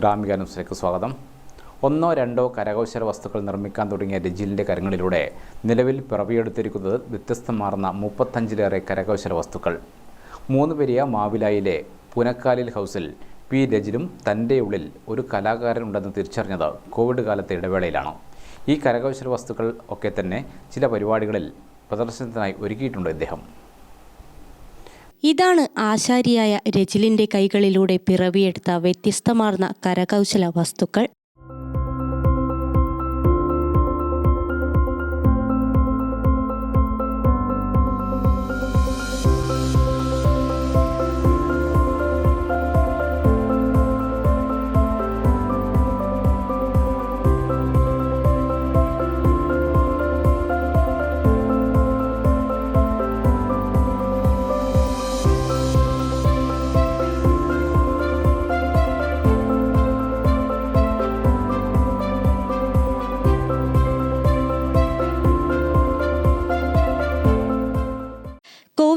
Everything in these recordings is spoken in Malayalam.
ഗ്രാമിക ന്യൂസിലേക്ക് സ്വാഗതം. ഒന്നോ രണ്ടോ കരകൗശല വസ്തുക്കൾ നിർമ്മിക്കാൻ തുടങ്ങിയ രജിലിന്റെ കരങ്ങളിലൂടെ നിലവിൽ പിറവിയെടുത്തിരിക്കുന്നത് വ്യത്യസ്തമാർന്ന മുപ്പത്തഞ്ചിലേറെ കരകൗശല വസ്തുക്കൾ. മൂന്ന് പെരിയ മാവിലായിലെ പുനക്കാലിൽ ഹൗസിൽ പി രജിലും തന്റെ ഉള്ളിൽ ഒരു കലാകാരൻ ഉണ്ടെന്ന് തിരിച്ചറിഞ്ഞത് കോവിഡ് കാലത്തെ ഇടവേളയിലാണ്. ഈ കരകൗശല വസ്തുക്കൾ ഒക്കെ തന്നെ ചില പരിപാടികളിൽ പ്രദർശനത്തിനായി ഒരുക്കിയിട്ടുണ്ട് ഇദ്ദേഹം. ഇതാണ് ആശാരിയായ രജിലിന്റെ കൈകളിലൂടെ പിറവിയെടുത്ത വ്യത്യസ്തമാർന്ന കരകൗശല വസ്തുക്കൾ.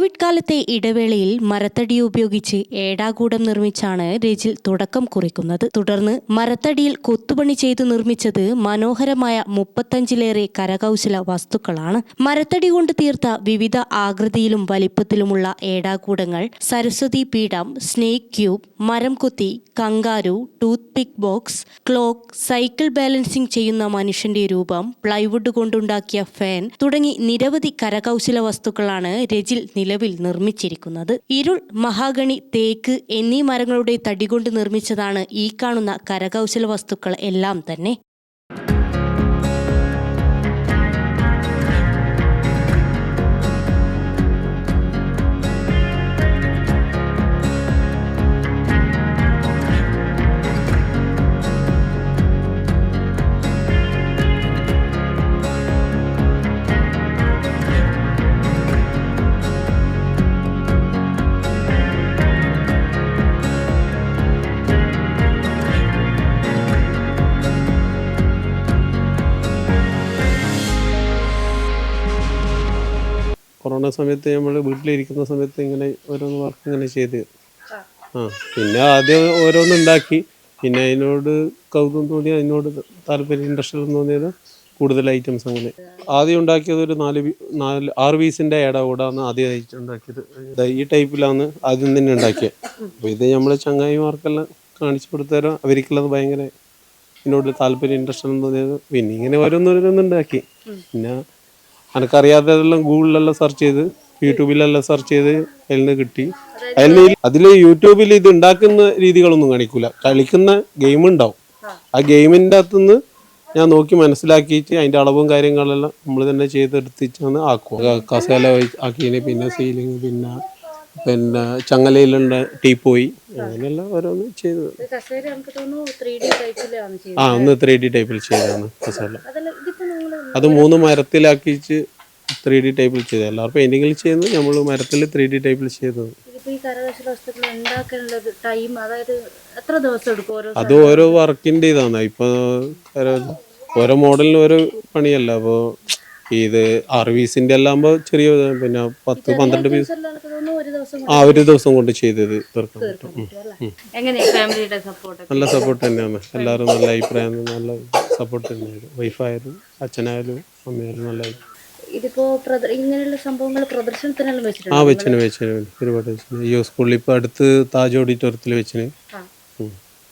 കോവിഡ് കാലത്തെ ഇടവേളയിൽ മരത്തടി ഉപയോഗിച്ച് ഏടാകൂടം നിർമ്മിച്ചാണ് രജിൽ തുടക്കം കുറിക്കുന്നത്. തുടർന്ന് മരത്തടിയിൽ കൊത്തുപണി ചെയ്തു നിർമ്മിച്ചത് മനോഹരമായ മുപ്പത്തഞ്ചിലേറെ കരകൗശല വസ്തുക്കളാണ്. മരത്തടി കൊണ്ട് തീർത്ത വിവിധ ആകൃതിയിലും വലിപ്പത്തിലുമുള്ള ഏടാകൂടങ്ങൾ സരസ്വതി പീഠം സ്നേക് ക്യൂബ് മരം കുത്തി kangaroo toothpick box clock cycle balancing ചെയ്യുന്ന മനുഷ്യന്റെ രൂപം പ്ലൈവുഡ് കൊണ്ടുണ്ടാക്കിയ ഫാൻ തുടങ്ങി നിരവധി കരകൗശല വസ്തുക്കളാണ് രജിൽ നിലവിൽ നിർമ്മിച്ചിരിക്കുന്നത്. ഇരുൾ മഹാഗണി തേക്ക് എന്നീ മരങ്ങളുടെ തടികൊണ്ട് നിർമ്മിച്ചതാണ് ഈ കാണുന്ന കരകൗശല വസ്തുക്കൾ എല്ലാം തന്നെ. കൊറോണ സമയത്ത് നമ്മൾ വീട്ടിലിരിക്കുന്ന സമയത്ത് ഇങ്ങനെ ഓരോന്ന് വർക്ക് ഇങ്ങനെ ചെയ്ത്. ആ പിന്നെ ആദ്യം ഓരോന്നുണ്ടാക്കി പിന്നെ അതിനോട് കൗതുകം തോന്നി അതിനോട് താല്പര്യം ഇൻട്രസ്റ്റ് തോന്നിയത് കൂടുതൽ ഐറ്റംസ് അങ്ങനെ. ആദ്യം ഉണ്ടാക്കിയത് ഒരു നാല് നാല് ആറ് പീസിന്റെ ഏട കൂടാന്ന് ആദ്യമായിട്ട് ഉണ്ടാക്കിയത്. ഈ ടൈപ്പിലാണ് ആദ്യം തന്നെ ഉണ്ടാക്കിയത് അപ്പോൾ ഇത് നമ്മൾ ചങ്ങായിമാർക്കെല്ലാം കാണിച്ചു കൊടുത്തേരോ. അവർക്കുള്ളത് ഭയങ്കര ഇതിനോട് താല്പര്യം ഇൻട്രസ്റ്റ് തോന്നിയത്. പിന്നെ ഇങ്ങനെ ഓരോന്നോരോന്നുണ്ടാക്കി പിന്നെ എനക്കറിയാത്തതെല്ലാം ഗൂഗിളിലെല്ലാം സെർച്ച് ചെയ്ത് യൂട്യൂബിലെല്ലാം സെർച്ച് ചെയ്ത് അതിൽ നിന്ന് കിട്ടി. അതിൽ അതിൽ യൂട്യൂബിൽ ഇത് ഉണ്ടാക്കുന്ന രീതികളൊന്നും കാണിക്കൂല. കളിക്കുന്ന ഗെയിം ഉണ്ടാവും. ആ. ഗെയിമിന്റെ അകത്തുനിന്ന് ഞാൻ നോക്കി മനസ്സിലാക്കിയിട്ട് അതിന്റെ അളവും കാര്യങ്ങളെല്ലാം നമ്മൾ തന്നെ ചെയ്തെടുത്തിട്ടാണ് ആക്കുക. കസേല ആക്കിയതിന് പിന്നെ സീലിംഗ് പിന്നെ പിന്നെ ചങ്ങലയിലുള്ള പോയി. അങ്ങനെയെല്ലാം ഓരോന്ന് ചെയ്തത് ആ ഒന്ന് ത്രീ ഡി ടൈപ്പിൽ ചെയ്തതാണ് കസേല. അത് മൂന്ന് മരത്തിലാക്കിച്ച് ത്രീ ഡി ടൈപ്പിൽ ചെയ്തത്. എല്ലാവർക്കും പെയിന്റിങ്ങിൽ ചെയ്യുന്നത് നമ്മൾ മരത്തിൽ ത്രീ ഡി ടൈപ്പിൽ ചെയ്തത്. ഇതിപ്പോ ഈ കരകൗശല വസ്തുക്കൾ ഉണ്ടാക്കാനുള്ള ടൈം അതായത് എത്ര ദിവസം എടുക്കും ഓരോ അത് ഓരോ വർക്കിന്റെ ഇതാണ്. ഇപ്പോൾ ഓരോ മോഡലിന് ഓരോ പണിയല്ല. അപ്പോൾ ഇത് ആറ് പീസിന്റെ എല്ലാം ആകുമ്പോൾ ചെറിയ പിന്നെ പത്ത് പന്ത്രണ്ട് പീസ്. ആ ഒരു ദിവസം കൊണ്ട് ചെയ്തത് തീർക്കാൻ പറ്റും. നല്ല സപ്പോർട്ട് തന്നെയാണ്. എല്ലാവരും നല്ല അഭിപ്രായം നല്ല സപ്പോർട്ട് തന്നെയായിരുന്നു. വൈഫായാലും അച്ഛനായാലും അമ്മയായാലും നല്ല ഇതിപ്പോ ഇങ്ങനെയുള്ള സംഭവങ്ങൾ പ്രദർശനത്തിനെല്ലാം ആ വെച്ചിട്ടുണ്ട് വെച്ചിന് വെച്ചിന് ഒരുപാട് വെച്ചിന്. ഈ സ്കൂളിൽ ഇപ്പോൾ അടുത്ത് താജ് ഓഡിറ്റോറിയത്തിൽ വെച്ചിന്. ആ.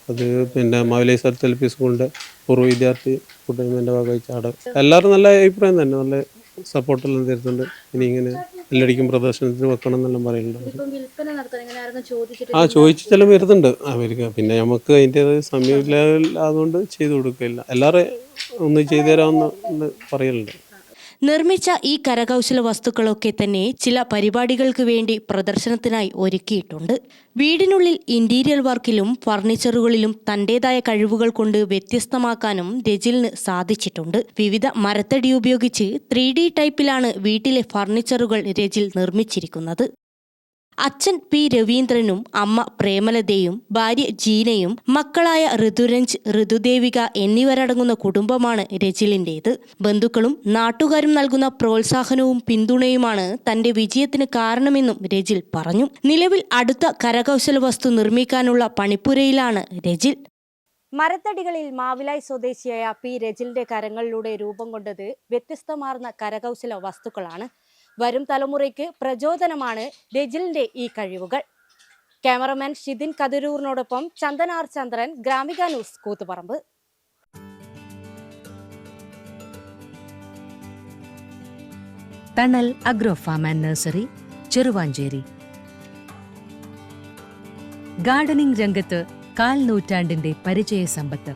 അത് പിന്നെ മാവിലൈ സ്ഥലത്ത് എൽ പി സ്കൂളിന്റെ പൂർവ വിദ്യാർത്ഥി കൂട്ടായ്മേന്റെ ഭാഗമായി ചാട എല്ലാവരും നല്ല അഭിപ്രായം തന്നെ. നല്ല സപ്പോർട്ടെല്ലാം തരുന്നുണ്ട്. ഇനി ഇങ്ങനെ എല്ലാടിക്കും പ്രദർശനത്തിന് വെക്കണം എന്നെല്ലാം പറയുന്നുണ്ട് ആ ചോദിച്ചു ചില വരുന്നുണ്ട്. അവർക്ക് പിന്നെ നമുക്ക് അതിന്റെ സമയമില്ല അതുകൊണ്ട് ചെയ്തു കൊടുക്കില്ല. എല്ലാവരും ഒന്ന് ചെയ്തു തരാമെന്ന് പറയലുണ്ട് നിർമ്മിച്ച ഈ കരകൗശല വസ്തുക്കളൊക്കെ തന്നെ ചില പരിപാടികൾക്ക് വേണ്ടി പ്രദർശനത്തിനായി ഒരുക്കിയിട്ടുണ്ട്. വീടിനുള്ളിൽ ഇന്റീരിയർ വർക്കിലും ഫർണിച്ചറുകളിലും തന്റേതായ കഴിവുകൾ കൊണ്ട് വ്യത്യസ്തമാക്കാനും രജിലിന് സാധിച്ചിട്ടുണ്ട്. വിവിധ മരത്തടി ഉപയോഗിച്ച് ത്രീ ടൈപ്പിലാണ് വീട്ടിലെ ഫർണിച്ചറുകൾ രജിൽ നിർമ്മിച്ചിരിക്കുന്നത്. അച്ഛൻ പി രവീന്ദ്രനും അമ്മ പ്രേമലതയും ഭാര്യ ജീനയും മക്കളായ ഋതുരഞ്ജ് ഋതുദേവിക എന്നിവരടങ്ങുന്ന കുടുംബമാണ് രജിലിന്റേത് ബന്ധുക്കളും നാട്ടുകാരും നൽകുന്ന പ്രോത്സാഹനവും പിന്തുണയുമാണ് തന്റെ വിജയത്തിന് കാരണമെന്നും രജിൽ പറഞ്ഞു. നിലവിൽ അടുത്ത കരകൗശല വസ്തു നിർമ്മിക്കാനുള്ള പണിപ്പുരയിലാണ് രജിൽ മരത്തടികളിൽ മാവിലായി സ്വദേശിയായ പി രജിലിന്റെ കരങ്ങളിലൂടെ രൂപം കൊണ്ടത് വ്യത്യസ്തമാർന്ന കരകൗശല വസ്തുക്കളാണ്. വരും തലമുറയ്ക്ക് പ്രചോദനമാണ് രജിലിന്റെ ഈ കഴിവുകൾ. ക്യാമറമാൻ ഷിതിൻ കതിരൂറിനോടൊപ്പം ചന്ദനാർ Chandran Gramika news Koothuparamba. Thanal agro farm and nursery Cheruvanchery. Gardening രംഗത്ത് കാൽ നൂറ്റാണ്ടിന്റെ പരിചയ സമ്പത്ത്